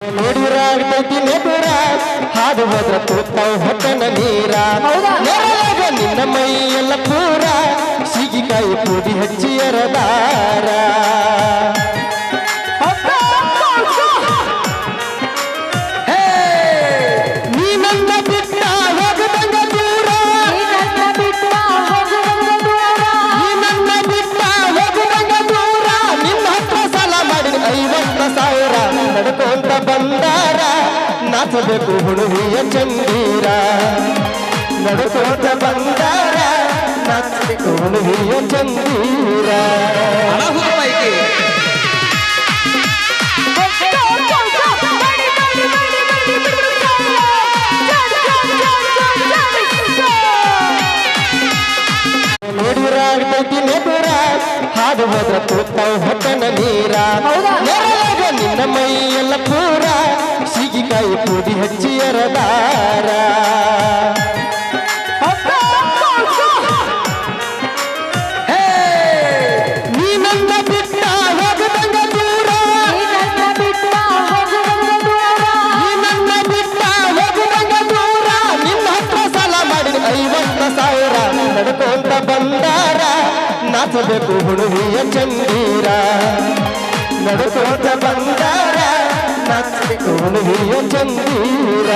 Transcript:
ನೋಡಿರಾಗ್ತೈತಿ ನೆಗುರ ಹಾದು ಹೋದ್ರ ತೂತಾವ್ ಹೊಟ್ಟನ ನೀರ. ನೆರಳಾಗ ನಿನ್ನ ಮೈ ಎಲ್ಲ ಪೂರ. ಸಿಗಿಕಾಯಿ ಪೂಡಿ ಹಚ್ಚಿ ಎರದಾರ ನಾಚಬೇಕು ಹುಡುಗಿಯ ಚಂದೀರ. ನಡುಕೋತ ಬಂದಾರ ನಾಚಬೇಕು ಹುಡುಗಿಯ ಚಂದೀರ. ಹಾದು ಹೋದ್ರ ಹೊಟ್ಟನ ನೀರ. ನಿನ್ನ ಮೈ ಎಲ್ಲ ಪೂರ ಸೀಗಿಕಾಯಿ ಪೂಡಿ ಹಚ್ಚಿ ಎರದಾರ ಹೇ, ನೀ ನನ್ನ ಬಿಟ್ಟ ಹೋಗದಂಗ ದೂರ. ನೀ ಬಿಟ್ಟ ಹೋಗದಂಗ ದೂರ. ನಿನ್ನ ಹತ್ರ ಸಾಲ ಮಾಡಿ ಐವತ್ತ ಸಾವಿರ ನಡ್ಕೊಂತ ಬಂದಾರ ನಾಚಬೇಕು ಹುಡುಗಿಯ ಚಂದೀರ. ನಡ್ಕೊಂತ ಬಂದಾರ ಹುಡುಗಿಯ ಚಂದೀರ.